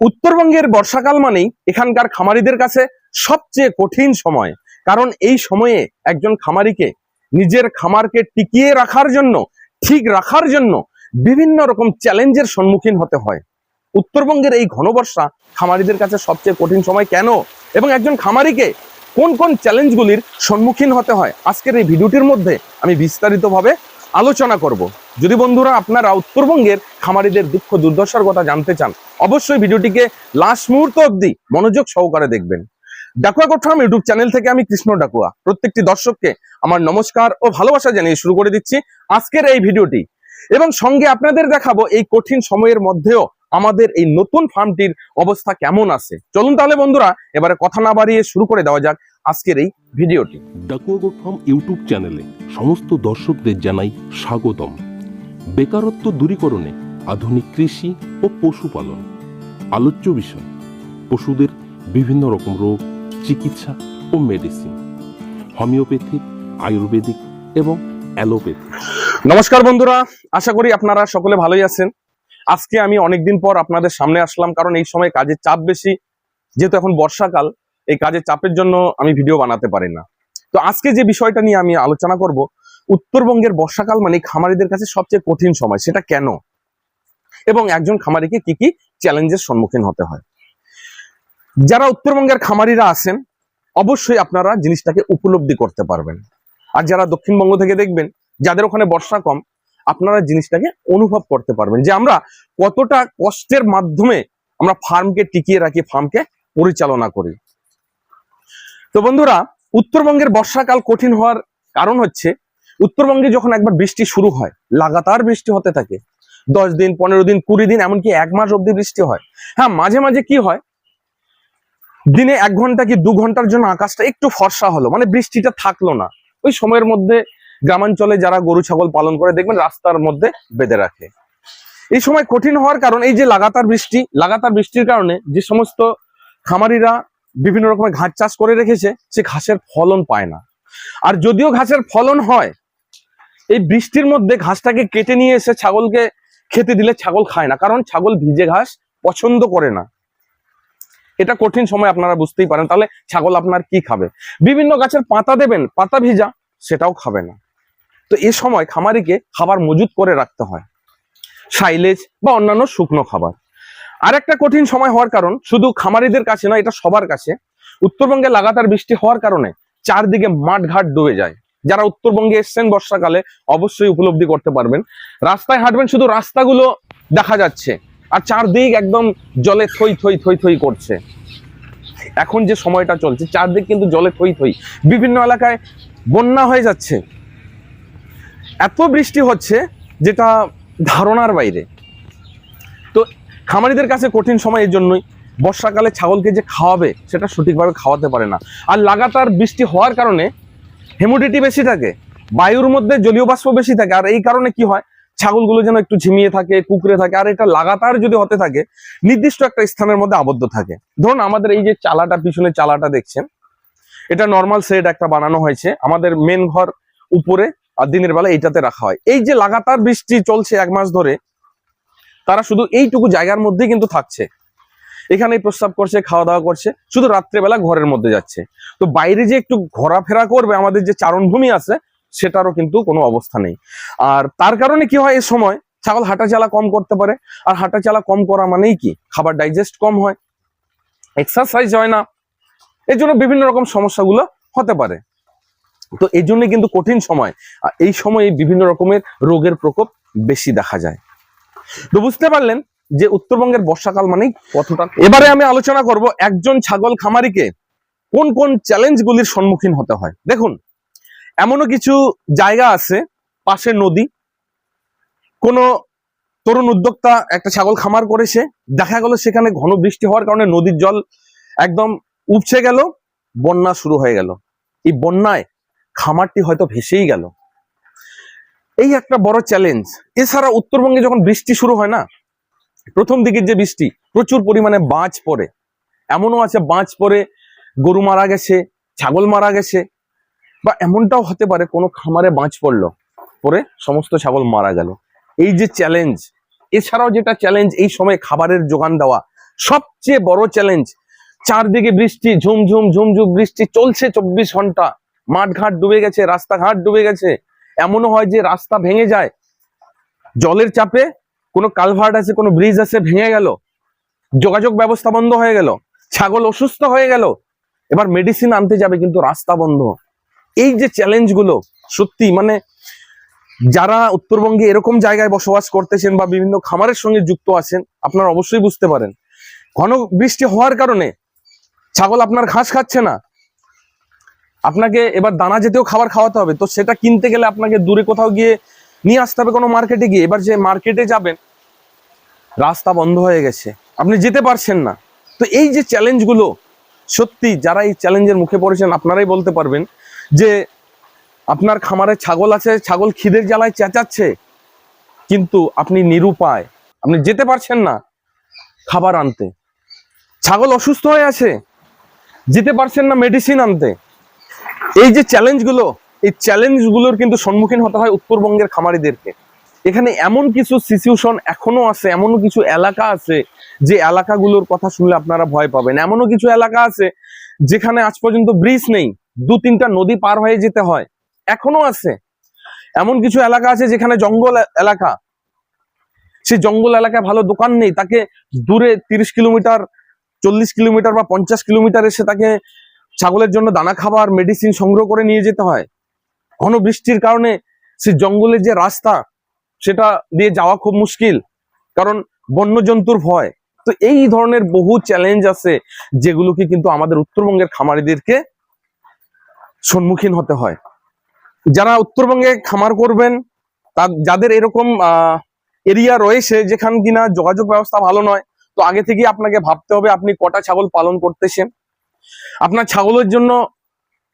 উত্তরবঙ্গের বর্ষাকাল মানেই এখানকার খামারিদের কাছে সবচেয়ে কঠিন সময়। কারণ এই সময়ে একজন খামারিকে নিজের খামারকে টিকিয়ে রাখার জন্য, ঠিক রাখার জন্য বিভিন্ন রকম চ্যালেঞ্জের সম্মুখীন হতে হয়। উত্তরবঙ্গের এই ঘনবর্ষা খামারিদের কাছে সবচেয়ে কঠিন সময় কেন? এবং একজন খামারিকে কোন কোন চ্যালেঞ্জগুলির সম্মুখীন হতে হয়? আজকের এই ভিডিওটির মধ্যে আমি বিস্তারিতভাবে আলোচনা করব। যদি বন্ধুরা আপনারা উত্তরবঙ্গের খামারিদের দুঃখ দুর্দশার কথা জানতে চান, অবশ্যই ভিডিওটিকে লাস্ট মুহূর্ত অবধি মনোযোগ সহকারে দেখবেন। ডাকুয়া কোঠাম ইউটিউব চ্যানেল থেকে আমি কৃষ্ণ ডাকুয়া। প্রত্যেকটি দর্শককে আমার নমস্কার ও ভালোবাসা জানিয়ে শুরু করে দিচ্ছি আজকের এই ভিডিওটি। এবং সঙ্গে আপনাদের দেখাবো এই কঠিন সময়ের মধ্যেও আমাদের এই নতুন ফার্মটির অবস্থা কেমন আছে। চলুন তাহলে বন্ধুরা, এবারে কথা না বাড়িয়ে শুরু করে দেওয়া যাক আজকের এই ভিডিওটি। ডাকুয়াগোট ফার্ম ইউটিউব চ্যানেলে সমস্ত দর্শকদের জানাই স্বাগতম। বেকারত্ব দূরীকরণে আধুনিক কৃষি ও পশুপালন। আলোচ্য বিষয়, পশুদের বিভিন্ন রকম রোগ, চিকিৎসা ও মেডিসিন, হোমিওপ্যাথিক, আয়ুর্বেদিক এবং অ্যালোপ্যাথি নমস্কার বন্ধুরা, আশা করি আপনারা সকলে ভালোই আছেন। আজকে আমি অনেকদিন পর আপনাদের সামনে আসলাম, কারণ এই সময় কাজের চাপ বেশি। যেহেতু এখন বর্ষাকাল, এই কাজের চাপের জন্য আমি ভিডিও বানাতে পারি না। তো আজকে যে বিষয়টা নিয়ে আমি আলোচনা করব উত্তরবঙ্গের বর্ষাকাল মানে খামারিদের কাছে সবচেয়ে কঠিন সময়, সেটা কেন? এবং একজন খামারিকে কি কি চ্যালেঞ্জের সম্মুখীন হতে হয়? যারা উত্তরবঙ্গের খামারিরা আছেন, অবশ্যই আপনারা জিনিসটাকে উপলব্ধি করতে পারবেন। আর যারা দক্ষিণবঙ্গ থেকে দেখবেন, যাদের ওখানে বর্ষা কম, আপনারা জিনিসটাকে অনুভব করতে পারবেন যে আমরা কতটা কষ্টের মাধ্যমে আমরা ফার্মকে টিকিয়ে রাখি, ফার্মকে পরিচালনা করি। তো বন্ধুরা, উত্তরবঙ্গের বর্ষাকাল কঠিন হওয়ার কারণ হচ্ছে উত্তরবঙ্গে যখন একবার বৃষ্টি শুরু হয়, লাগাতার বৃষ্টি হতে থাকে, দশ দিন, পনেরো দিন, কুড়ি দিন, এমনকি এক মাস অব্দি বৃষ্টি হয়। হ্যাঁ মাঝে মাঝে কি হয়? দিনে এক ঘণ্টা কি দু ঘণ্টার জন্য আকাশটা একটু ফর্সা হলো মানে বৃষ্টিটা থাকল না। ওই সময়ের মধ্যে গ্রামাঞ্চলে যারা গরু, ছাগল পালন করে, দেখবেন রাস্তার মধ্যে বেঁধে রাখে। এই সময় কঠিন হওয়ার কারণ এই যে লাগাতার বৃষ্টি, লাগাতার বৃষ্টির কারণে যে সমস্ত খামারিরা বিভিন্ন রকমের ঘাস চাষ করে রেখেছে, সে ঘাসের ফলন পায় না। আর যদিও ঘাসের ফলন হয় এই বৃষ্টির মধ্যে ঘাসটাকে কেটে নিয়ে এসে ছাগলকে খেতে দিলে ছাগল খায় না, কারণ ছাগল ভিজে ঘাস পছন্দ করে না। এটা কঠিন সময় আপনারা বুঝতেই পারেন, তাহলে ছাগল আপনার কি খাবে? বিভিন্ন গাছের পাতা দেবেন, পাতা ভিজা, সেটাও খাবে না। তো এ সময় খামারিকে খাবার মজুত করে রাখতে হয়, সাইলেজ বা অন্যান্য শুকনো খাবার। আর একটা কঠিন সময় হওয়ার কারণ, শুধু খামারিদের কাছে নয়, এটা সবার কাছে। উত্তরবঙ্গে লাগাতার বৃষ্টি হওয়ার কারণে চারদিকে মাঠ ঘাট ডুবে যায়। যারা উত্তরবঙ্গে এসছেন বর্ষাকালে, অবশ্যই উপলব্ধি করতে পারবেন। রাস্তায় হাঁটবেন, শুধু রাস্তাগুলো দেখা যাচ্ছে। আর চারদিক একদম জলে থই থই থই থই করছে। এখন যে সময়টা চলছে, চারদিক কিন্তু জলে থই থই। বিভিন্ন এলাকায় বন্যা হয়ে যাচ্ছে। এত বৃষ্টি হচ্ছে যেটা ধারণার বাইরে। তো খামারিদের কাছে কঠিন সময় এর জন্যই বর্ষাকালে ছাগলকে যে খাওয়াবে, সেটা সঠিকভাবে খাওয়াতে পারে না। আর লাগাতার বৃষ্টি হওয়ার কারণে হিউমিডিটি বেশি থাকে, বায়ুর মধ্যে জলীয় বাষ্প বেশি থাকে, আর এই কারণে কি হয়? ছাগলগুলো যেন একটু ঝিমিয়ে থাকে, কুকড়ে থাকে, আর এটা লাগাতার যদি হতে থাকে, নির্দিষ্ট একটা স্থানের মধ্যে আবদ্ধ থাকে। ধরুন আমাদের এই যে চালাটা পিছনে চালাটা দেখছেন, এটা নর্মাল সেট একটা বানানো হয়েছে। আমাদের মেন ঘর উপরে আর দিনের বেলা এইটাতে রাখা হয়। এই যে লাগাতার বৃষ্টি চলছে এক মাস ধরে, তারা শুধু এইটুকু জায়গার মধ্যেই কিন্তু থাকছে। এখানেই প্রস্রাব করছে, খাওয়া দাওয়া করছে, শুধু রাত্রেবেলা ঘরের মধ্যে যাচ্ছে। তো বাইরে যে একটু ঘোরাফেরা করবে, আমাদের যে চারণভূমি আছে, সেটারও কিন্তু কোনো অবস্থা নেই। আর তার কারণে কি হয় এ সময়? ছাগল হাঁটা চালা কম করতে পারে। আর হাঁটা চালা কম করা মানেই কি? খাবার ডাইজেস্ট কম হয় এক্সারসাইজ হয় না। এর জন্য বিভিন্ন রকম সমস্যাগুলো হতে পারে। তো এই জন্য কিন্তু কঠিন সময়। এই সময়ে বিভিন্ন রকমের রোগের প্রকোপ বেশি দেখা যায়। তো বুঝতে পারলেন যে উত্তরবঙ্গের বর্ষাকাল মানেই কতটা এবারে আমি আলোচনা করব একজন ছাগল খামারিকে কোন কোন চ্যালেঞ্জগুলির সম্মুখীন হতে হয়। দেখুন এমনও কিছু জায়গা আছে পাশে নদী। কোনো তরুণ উদ্যোক্তা একটা ছাগল খামার করেছে দেখা গেল সেখানে ঘন বৃষ্টি হওয়ার কারণে নদীর জল একদম উপচে গেল বন্যা শুরু হয়ে গেল। এই বন্যায় খামারটি হয়তো ভেসেই গেল। এই একটা বড় চ্যালেঞ্জ। এছাড়া উত্তরবঙ্গে যখন বৃষ্টি শুরু হয় না প্রথম দিকের যে বৃষ্টি, প্রচুর পরিমাণে বাজ পড়ে। এমনও আছে বাজ পড়ে, গরু মারা গেছে, ছাগল মারা গেছে, বা এমনটাও হতে পারে কোনো খামারে বাজ পড়ল পরে সমস্ত ছাগল মারা গেল। এই যে চ্যালেঞ্জ এছাড়াও যেটা চ্যালেঞ্জ এই সময় খাবারের যোগান দেওয়া, সবচেয়ে বড় চ্যালেঞ্জ চারদিকে বৃষ্টি ঝুমঝুম ঝুমঝুম বৃষ্টি চলছে চব্বিশ ঘণ্টা। মাঠঘাট ডুবে গেছে, রাস্তাঘাট ডুবে গেছে। এমনও হয় যে রাস্তা ভেঙে যায়, জলের চাপে কোনো কালভার্ট আছে, কোনো ব্রিজ আছে, ভেঙে গেল, যোগাযোগ ব্যবস্থা বন্ধ হয়ে গেল, ছাগল অসুস্থ হয়ে গেল, এবার মেডিসিন আনতে যাবে কিন্তু রাস্তা বন্ধ। এই যে চ্যালেঞ্জগুলো, সত্যি মানে যারা উত্তরবঙ্গে এরকম জায়গায় বসবাস করতেছেন বা বিভিন্ন খামারের সঙ্গে যুক্ত আছেন, আপনারা অবশ্যই বুঝতে পারেন। ঘন বৃষ্টি হওয়ার কারণে ছাগল আপনার ঘাস খাচ্ছে না। আপনাকে এবার দানা যেতেও খাবার খাওয়াতে হবে, তো সেটা কিনতে গেলে আপনাকে দূরে কোথাও গিয়ে নিয়ে আসতে হবে কোনো মার্কেটে গিয়ে। এবার যে মার্কেটে যাবেন রাস্তা বন্ধ হয়ে গেছে। আপনি যেতে পারছেন না। তো এই যে চ্যালেঞ্জগুলো সত্যি যারা এই চ্যালেঞ্জের মুখে পড়েছেন, আপনারাই বলতে পারবেন যে আপনার খামারে ছাগল আছে, ছাগল খিদের জ্বালায় চেঁচাচ্ছে, কিন্তু আপনি নিরুপায়। আপনি যেতে পারছেন না খাবার আনতে। ছাগল অসুস্থ হয়ে আছে, যেতে পারছেন না মেডিসিন আনতে। এই যে চ্যালেঞ্জগুলো এই চ্যালেঞ্জগুলোর কিন্তু সম্মুখীন হতে হয় উত্তরবঙ্গের খামারিদেরকে। এখানে এমন কিছু সিচুয়েশন এখনও আছে, এমনও কিছু এলাকা আছে যে এলাকাগুলোর কথা শুনলে আপনারা ভয় পাবেন। এমনও কিছু এলাকা আছে যেখানে আজ পর্যন্ত ব্রিজ নেই, দু তিনটা নদী পার হয়ে যেতে হয়, এখনও আছে। এমন কিছু এলাকা আছে যেখানে জঙ্গল এলাকা, সে জঙ্গল এলাকায় ভালো দোকান নেই, তাকে দূরে তিরিশ কিলোমিটার, চল্লিশ কিলোমিটার বা পঞ্চাশ কিলোমিটার এসে তাকে ছাগলের জন্য দানা খাবার মেডিসিন সংগ্রহ করে নিয়ে যেতে হয়। ঘন বৃষ্টির কারণে সে জঙ্গলের যে রাস্তা সেটা দিয়ে যাওয়া খুব মুশকিল, কারণ বন্যজন্তুর ভয়। তো এই ধরনের বহু চ্যালেঞ্জ আছে, যেগুলোকে কিন্তু আমাদের উত্তরবঙ্গের খামারিদেরকে সম্মুখীন হতে হয়। যারা উত্তরবঙ্গে খামার করবেন তা যাদের এরকম এরিয়া রয়েছে যেখান কিনা যোগাযোগ ব্যবস্থা ভালো নয়, তো আগে থেকেই আপনাকে ভাবতে হবে আপনি কটা ছাগল পালন করতেছেন। আপনার ছাগলের জন্য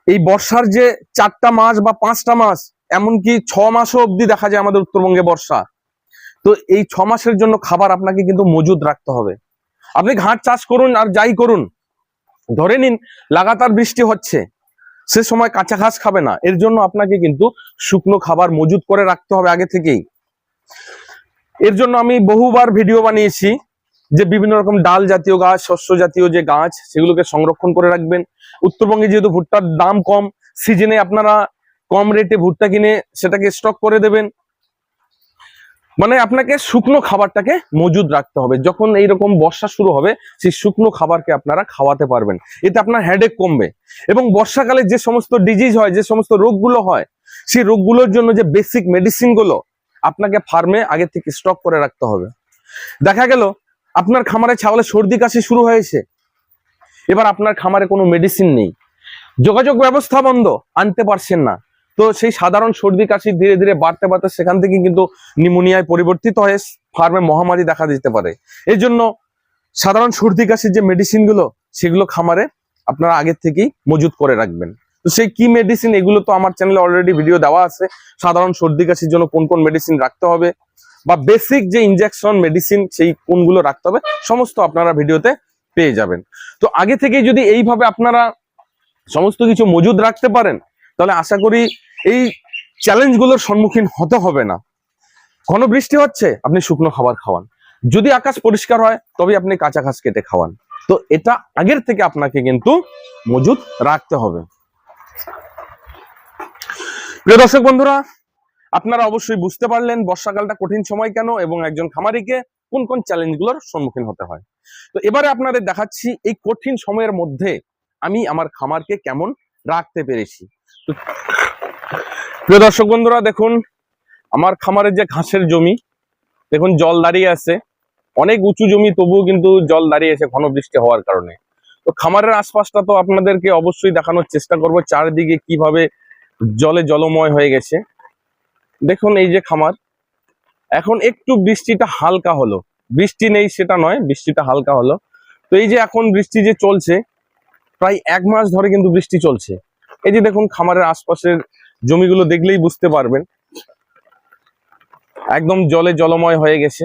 এই বর্ষার যে চারটা মাস বা পাঁচটা মাস এমনকি ছ মাসও অবধি দেখা যায় আমাদের উত্তরবঙ্গে বর্ষা। তো এই ছ মাসের জন্য খাবার আপনাকে কিন্তু মজুদ রাখতে হবে। আপনি ঘাট চাষ করুন আর যাই করুন, ধরে নিন লাগাতার বৃষ্টি হচ্ছে, সে সময় কাঁচা ঘাস খাবে না, এর জন্য আপনাকে কিন্তু শুকনো খাবার মজুদ করে রাখতে হবে আগে থেকেই। এর জন্য আমি বহুবার ভিডিও বানিয়েছি যে বিভিন্ন রকম ডাল জাতীয় গাছ, শস্য জাতীয় যে গাছ, সেগুলোকে সংরক্ষণ করে রাখবেন। উত্তরবঙ্গে যেহেতু ভুট্টার দাম কম, সিজনে আপনারা কম রেটে ভুট্টা কিনে সেটাকে স্টক করে দেবেন। মানে আপনাকে শুকনো খাবারটাকে মজুদ রাখতে হবে। যখন এইরকম বর্ষা শুরু হবে, সেই শুকনো খাবারকে আপনারা খাওয়াতে পারবেন। এতে আপনার হেডেক কমবে। এবং বর্ষাকালে যে সমস্ত ডিজিজ হয়, যে সমস্ত রোগগুলো হয়, সেই রোগগুলোর জন্য যে বেসিক মেডিসিনগুলো আপনাকে ফার্মে আগে থেকে স্টক করে রাখতে হবে। দেখা গেল, আপনার খামারে ছাগলের সর্দি কাশি শুরু হয়েছে। এবার আপনার খামারে কোনো মেডিসিন নেই। যোগাযোগ ব্যবস্থা বন্ধ, আনতে পারছেন না। তো সেই সাধারণ সর্দি কাশি ধীরে ধীরে বাড়তে বাড়তে সেখান থেকে কিন্তু নিউমোনিয়ায় পরিবর্তিত হয়ে ফার্মে মহামারী দেখা দিতে পারে। এই জন্য সাধারণ সর্দি কাশির যে মেডিসিনগুলো, সেগুলো খামারে আপনারা আগের থেকেই মজুত করে রাখবেন। তো সেই কি মেডিসিন এগুলো তো আমার চ্যানেলে অলরেডি ভিডিও দেওয়া আছে। সাধারণ সর্দি কাশির জন্য কোন কোন মেডিসিন রাখতে হবে বা বেসিক যে ইনজেকশন মেডিসিন সেই কোনগুলো রাখতে হবে, সমস্ত আপনারা ভিডিওতে পেয়ে যাবেন। তো আগে থেকে যদি এইভাবে আপনারা সমস্ত কিছু মজুদ রাখতে পারেন, তাহলে আশা করি এই চ্যালেঞ্জগুলোর সম্মুখীন হতে হবে না। ঘন বৃষ্টি হচ্ছে, আপনি শুকনো খাবার খাওয়ান। যদি আকাশ পরিষ্কার হয়, তবে আপনি কাঁচা ঘাস কেটে খাওয়ান। তো এটা আগের থেকে আপনাকে কিন্তু মজুদ রাখতে হবে। প্রিয় দর্শক বন্ধুরা, আপনারা অবশ্যই বুঝতে পারলেন বর্ষাকালটা কঠিন সময় কেন এবং একজন খামারিকে কোন কোন চ্যালেঞ্জগুলোর সম্মুখীন হতে হয়। তো এবারে আপনাদের দেখাচ্ছি এই কঠিন সময়ের মধ্যে আমি আমার খামারকে কেমন রাখতে পেরেছি। তো প্রিয় দর্শক বন্ধুরা, দেখুন, আমার খামারের যে ঘাসের জমি, দেখুন, জল দাঁড়িয়ে আছে। অনেক উঁচু জমি, তবুও কিন্তু জল দাঁড়িয়ে আছে ঘন বৃষ্টি হওয়ার কারণে। তো খামারের আশপাশটা তো আপনাদেরকে অবশ্যই দেখানোর চেষ্টা করব, চারিদিকে কীভাবে জলে জলময় হয়ে গেছে। দেখুন, এই যে খামার, এখন একটু বৃষ্টিটা হালকা হলো। বৃষ্টি নেই, সেটা নয়, বৃষ্টিটা হালকা হলো। তো এই যে এখন বৃষ্টি যে চলছে, প্রায় এক মাস ধরে কিন্তু বৃষ্টি চলছে। এই যে দেখুন, খামারের আশপাশের জমিগুলো দেখলেই বুঝতে পারবেন। একদম জলে জলময় হয়ে গেছে।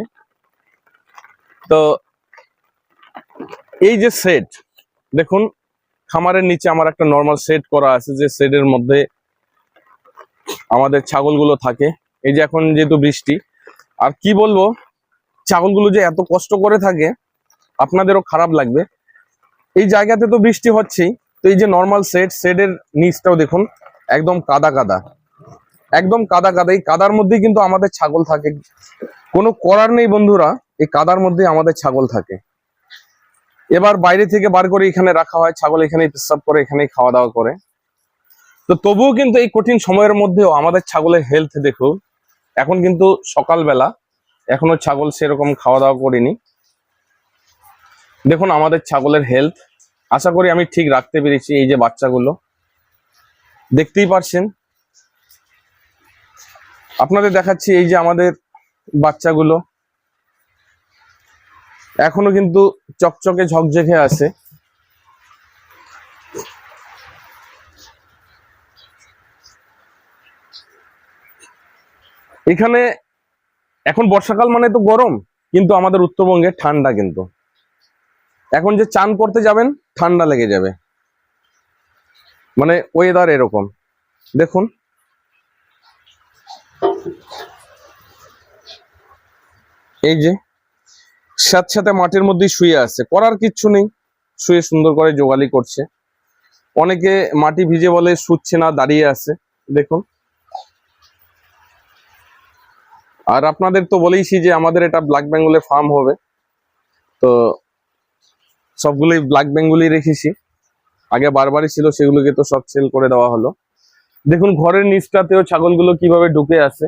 তো এই যে সেট দেখুন, খামারের নিচে আমার একটা নর্মাল সেট করা আছে, যে সেটের মধ্যে আমাদের ছাগলগুলো থাকে। এই যে এখন যেহেতু বৃষ্টি, আর কি বলব, ছাগলগুলো যে এত কষ্ট করে থাকে, আপনাদেরও খারাপ লাগবে। এই জায়গাতে তো বৃষ্টি হচ্ছেই, তো এই যে নর্মাল সেট সেটের নিচটাও দেখুন একদম কাদা কাদা। একদম কাদা কাদা। এই কাদার মধ্যেই কিন্তু আমাদের ছাগল থাকে। কোনো করার নেই বন্ধুরা, এই কাদার মধ্যেই আমাদের ছাগল থাকে। এবার বাইরে থেকে বার করে এখানে রাখা হয়, ছাগল এখানেই পেশাব করে, এখানেই খাওয়া দাওয়া করে। তো তবুও কিন্তু এই কঠিন সময়ের মধ্যেও আমাদের ছাগলের হেলথ দেখুন এখন কিন্তু সকালবেলা এখনও ছাগল সেরকম খাওয়া দাওয়া করিনি। দেখুন আমাদের ছাগলের হেলথ আশা করি আমি ঠিক রাখতে পেরেছি এই যে বাচ্চাগুলো। দেখতেই পারছেন। আপনাদের দেখাচ্ছি এই যে আমাদের বাচ্চাগুলো। এখনও কিন্তু চকচকে ঝকঝকে আছে। এখানে এখন বর্ষাকাল মানে তো গরম, কিন্তু আমাদের উত্তরবঙ্গে ঠান্ডা কিন্তু। এখন যে চান করতে যাবেন, ঠান্ডা লেগে যাবে। মানে ওয়েদার এরকম। দেখুন। এই যে, সাথে সাথে মাটির মধ্যেই শুয়ে আছে। করার কিচ্ছু নেই। শুয়ে সুন্দর করে জোগালি করছে। অনেকে মাটি ভিজে বলে শুচ্ছে না, দাঁড়িয়ে আছে। দেখুন। আর আপনাদের তো বলেইছি যে আমাদের এটা ব্ল্যাক বেঙ্গলে ফার্ম হবে। তো সবগুলোই ব্ল্যাক বেঙ্গলি রেখেছি। আগে বারবারই ছিল, সেগুলোকে তো সব সেল করে দেওয়া হলো। দেখুন, ঘরের নিচটাতেও ছাগলগুলো কীভাবে ঢুকে আছে।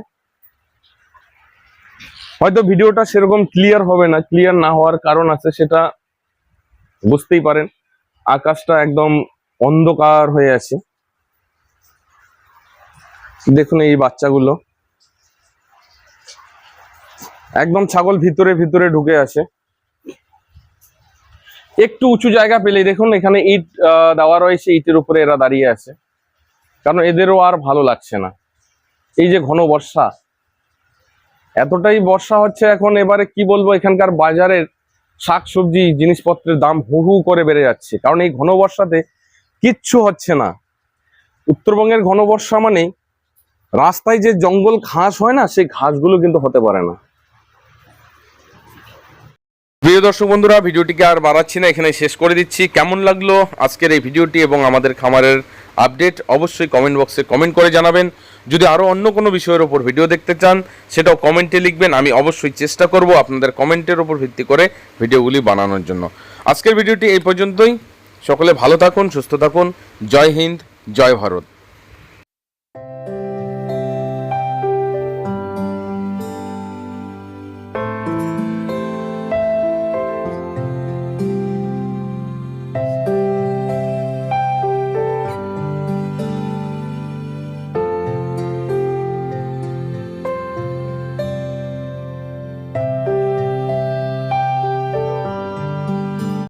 হয়তো ভিডিওটা সেরকম ক্লিয়ার হবে না ক্লিয়ার না হওয়ার কারণ আছে, সেটা বুঝতেই পারেন। আকাশটা একদম অন্ধকার হয়ে আছে। দেখুন এই বাচ্চাগুলো। একদম ছাগল ভিতরে ভিতরে ঢুকে আছে। একটু উঁচু জায়গা পেলেই দেখুন, এখানে ইট দেওয়া রয়েছে, ইটের উপরে এরা দাঁড়িয়ে আছে। কারণ এদেরও আর ভালো লাগছে না। এই যে ঘন বর্ষা, এতটাই বর্ষা হচ্ছে এখন, এবারে কি বলব, এখানকার বাজারের শাকসবজি, জিনিসপত্রের দাম হু হু করে বেড়ে যাচ্ছে। কারণ এই ঘন বর্ষাতে কিচ্ছু হচ্ছে না। উত্তরবঙ্গের ঘন বর্ষা মানে রাস্তায় যে জঙ্গল ঘাস হয় না, সেই ঘাসগুলো কিন্তু হতে পারে না। প্রিয় দর্শক বন্ধুরা, ভিডিওটিকে আর বাড়াচ্ছি না এখানে শেষ করে দিচ্ছি। কেমন লাগল আজকের এই ভিডিওটি এবং আমাদের খামারের আপডেট, অবশ্যই কমেন্ট বক্সে কমেন্ট করে জানাবেন। যদি আরও অন্য কোনো বিষয়ের ওপর ভিডিও দেখতে চান, সেটাও কমেন্টে লিখবেন। আমি অবশ্যই চেষ্টা করব আপনাদের কমেন্টের ওপর ভিত্তি করে ভিডিওগুলি বানানোর জন্য। আজকের ভিডিওটি এই পর্যন্তই। সকলে ভালো থাকুন, সুস্থ থাকুন। জয় হিন্দ, জয় ভারত।